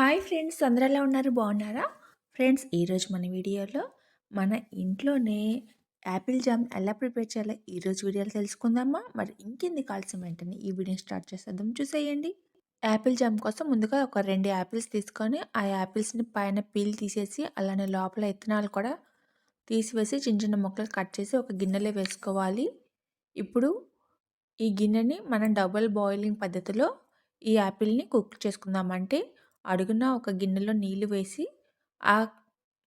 Hi friends అందరూ ఎలా ఉన్నారు? బాగున్నారా? ఫ్రెండ్స్ ఈరోజు మన వీడియోలో మన ఇంట్లోనే యాపిల్ జామ్ ఎలా ప్రిపేర్ చేయాలో ఈరోజు వీడియోలో తెలుసుకుందామా? మరి ఇంకెందుకు కావాల్సిన వెంటనే ఈ వీడియోని స్టార్ట్ చేసేద్దాం. చూసేయండి. యాపిల్ జామ్ కోసం ముందుగా ఒక రెండు యాపిల్స్ తీసుకొని ఆ యాపిల్స్ని పైన పీల్ తీసేసి అలానే లోపల ఇత్తనాలు కూడా తీసివేసి చిన్న చిన్న ముక్కలు కట్ చేసి ఒక గిన్నెలో వేసుకోవాలి. ఇప్పుడు ఈ గిన్నెని మనం డబుల్ బాయిలింగ్ పద్ధతిలో ఈ యాపిల్ని కుక్ చేసుకుందామంటే అడుగున ఒక గిన్నెలో నీళ్ళు వేసి ఆ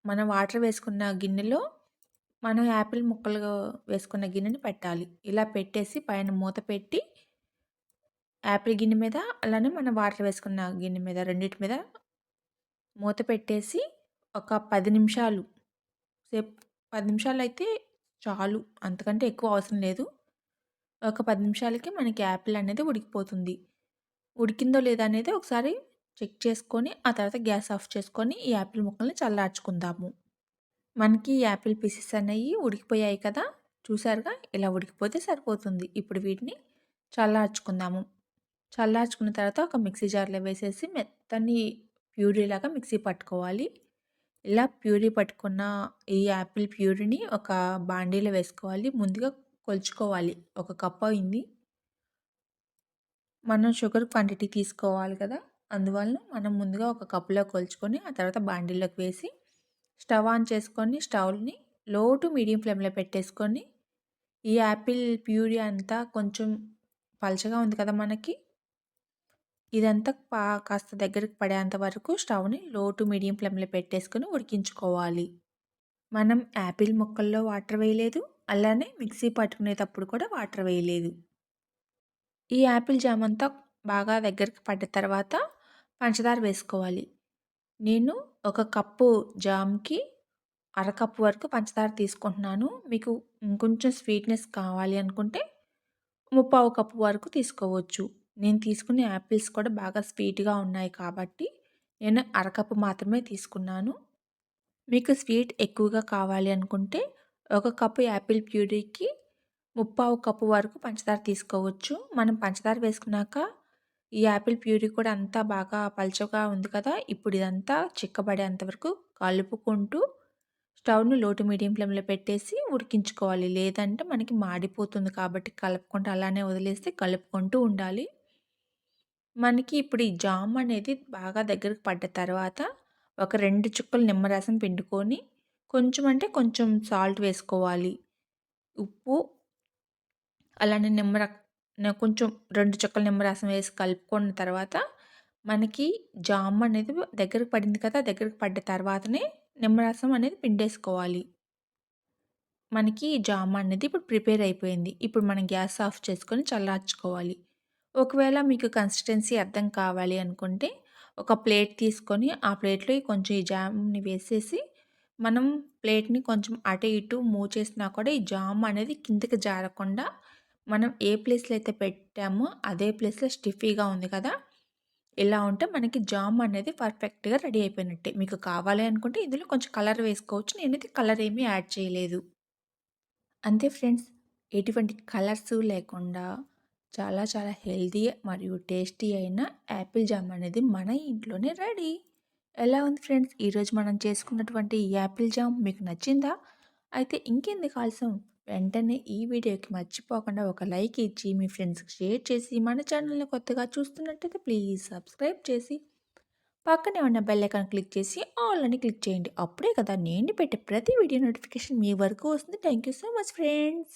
మనం వాటర్ వేసుకున్న గిన్నెలో మనం యాపిల్ ముక్కలు వేసుకున్న గిన్నెని పెట్టాలి. ఇలా పెట్టేసి పైన మూత పెట్టి యాపిల్ గిన్నె మీద అలానే మనం వాటర్ వేసుకున్న గిన్నె మీద రెండింటి మీద మూత పెట్టేసి ఒక పది నిమిషాలు సేపు పది నిమిషాలు అయితే చాలు. అంతకంటే ఎక్కువ అవసరం లేదు. ఒక పది నిమిషాలకి మనకి యాపిల్ అనేది ఉడికిపోతుంది. ఉడికిందో లేదా అనేది ఒకసారి చెక్ చేసుకొని ఆ తర్వాత గ్యాస్ ఆఫ్ చేసుకొని ఈ యాపిల్ ముక్కల్ని చల్లార్చుకుందాము. మనకి యాపిల్ పీసెస్ అనేవి ఉడికిపోయాయి కదా! చూసారుగా? ఇలా ఉడికిపోతే సరిపోతుంది. ఇప్పుడు వీటిని చల్లార్చుకుందాము. చల్లార్చుకున్న తర్వాత ఒక మిక్సీ జార్లో వేసేసి మెత్తని ప్యూరీలాగా మిక్సీ పట్టుకోవాలి. ఇలా ప్యూరీ పట్టుకున్న ఈ యాపిల్ ప్యూరీని ఒక బాండీలో వేసుకోవాలి. ముందుగా కొలుచుకోవాలి. ఒక కప్ అయింది. మనం షుగర్ క్వాంటిటీ తీసుకోవాలి కదా! అందువలన మనం ముందుగా ఒక కప్పులో కొలుచుకొని ఆ తర్వాత బాండీలోకి వేసి స్టవ్ ఆన్ చేసుకొని స్టవ్ని లో టు మీడియం ఫ్లేమ్లో పెట్టేసుకొని ఈ యాపిల్ ప్యూరీ అంతా కొంచెం పలచగా ఉంది కదా మనకి ఇదంతా పా కాస్త దగ్గరికి పడేంత వరకు స్టవ్ని లో టు మీడియం ఫ్లేమ్లో పెట్టేసుకొని ఉడికించుకోవాలి. మనం యాపిల్ ముక్కల్లో వాటర్ వేయలేదు అలానే మిక్సీ పట్టుకునేటప్పుడు కూడా వాటర్ వేయలేదు. ఈ యాపిల్ జామ్ అంతా బాగా దగ్గరికి పడ్డ తర్వాత పంచదార వేసుకోవాలి. నేను ఒక కప్పు జామ్కి అరకప్పు వరకు పంచదార తీసుకుంటున్నాను. మీకు ఇంకొంచెం స్వీట్నెస్ కావాలి అనుకుంటే ముప్పావు కప్పు వరకు తీసుకోవచ్చు. నేను తీసుకునే యాపిల్స్ కూడా బాగా స్వీట్గా ఉన్నాయి కాబట్టి నేను అరకప్పు మాత్రమే తీసుకున్నాను. మీకు స్వీట్ ఎక్కువగా కావాలి అనుకుంటే ఒక కప్పు యాపిల్ ప్యూరీకి ముప్పావు కప్పు వరకు పంచదార తీసుకోవచ్చు. మనం పంచదార వేసుకున్నాక ఈ యాపిల్ ప్యూరీ కూడా అంతా బాగా పల్చగా ఉంది కదా ఇప్పుడు ఇదంతా చిక్కబడేంత వరకు కలుపుకుంటూ స్టవ్ను లోటు మీడియం ఫ్లేమ్లో పెట్టేసి ఉడికించుకోవాలి. లేదంటే మనకి మాడిపోతుంది కాబట్టి కలుపుకుంటూ అలానే వదిలేస్తే కలుపుకుంటూ ఉండాలి. మనకి ఇప్పుడు ఈ జామ్ అనేది బాగా దగ్గరకు పడ్డ తర్వాత ఒక రెండు చుక్కలు నిమ్మరసం పిండుకొని కొంచెం అంటే కొంచెం సాల్ట్ వేసుకోవాలి. ఉప్పు అలానే నిమ్మర కొంచెం రెండు చుక్కల నిమ్మరసం వేసి కలుపుకున్న తర్వాత మనకి జామ్ అనేది దగ్గరకు పడింది కదా దగ్గరకు పడ్డ తర్వాతనే నిమ్మరసం అనేది పిండేసుకోవాలి. మనకి జామ్ అనేది ఇప్పుడు ప్రిపేర్ అయిపోయింది. ఇప్పుడు మనం గ్యాస్ ఆఫ్ చేసుకొని చల్లార్చుకోవాలి. ఒకవేళ మీకు కన్సిస్టెన్సీ అర్థం కావాలి అనుకుంటే ఒక ప్లేట్ తీసుకొని ఆ ప్లేట్లో కొంచెం ఈ జామ్ని వేసేసి మనం ప్లేట్ని కొంచెం అటు ఇటు మూవ్ చేసినా కూడా ఈ జామ్ అనేది కిందకి జారకుండా మనం ఏ ప్లేస్లో అయితే పెట్టామో అదే ప్లేస్లో స్టిఫీగా ఉంది కదా! ఇలా ఉంటే మనకి జామ్ అనేది పర్ఫెక్ట్గా రెడీ అయిపోయినట్టే. మీకు కావాలి అనుకుంటే ఇందులో కొంచెం కలర్ వేసుకోవచ్చు. నేనైతే కలర్ ఏమీ యాడ్ చేయలేదు. అంతే ఫ్రెండ్స్. ఎటువంటి కలర్స్ లేకుండా చాలా చాలా హెల్తీ మరియు టేస్టీ అయిన యాపిల్ జామ్ అనేది మన ఇంట్లోనే రెడీ. ఎలా ఉంది ఫ్రెండ్స్? ఈరోజు మనం చేసుకున్నటువంటి యాపిల్ జామ్ మీకు నచ్చిందా? అయితే ఇంకెందుకు ఆలస్యం? వెంటనే ఈ వీడియోకి మర్చిపోకుండా ఒక లైక్ ఇచ్చి మీ ఫ్రెండ్స్కి షేర్ చేసి మన ఛానల్ని కొత్తగా చూస్తున్నట్టయితే ప్లీజ్ సబ్స్క్రైబ్ చేసి పక్కనే ఉన్న బెల్ ఐకాన్ క్లిక్ చేసి ఆల్ అని క్లిక్ చేయండి. అప్పుడే కదా నేను పెట్టే ప్రతి వీడియో నోటిఫికేషన్ మీ వరకు వస్తుంది. Thank you so much friends.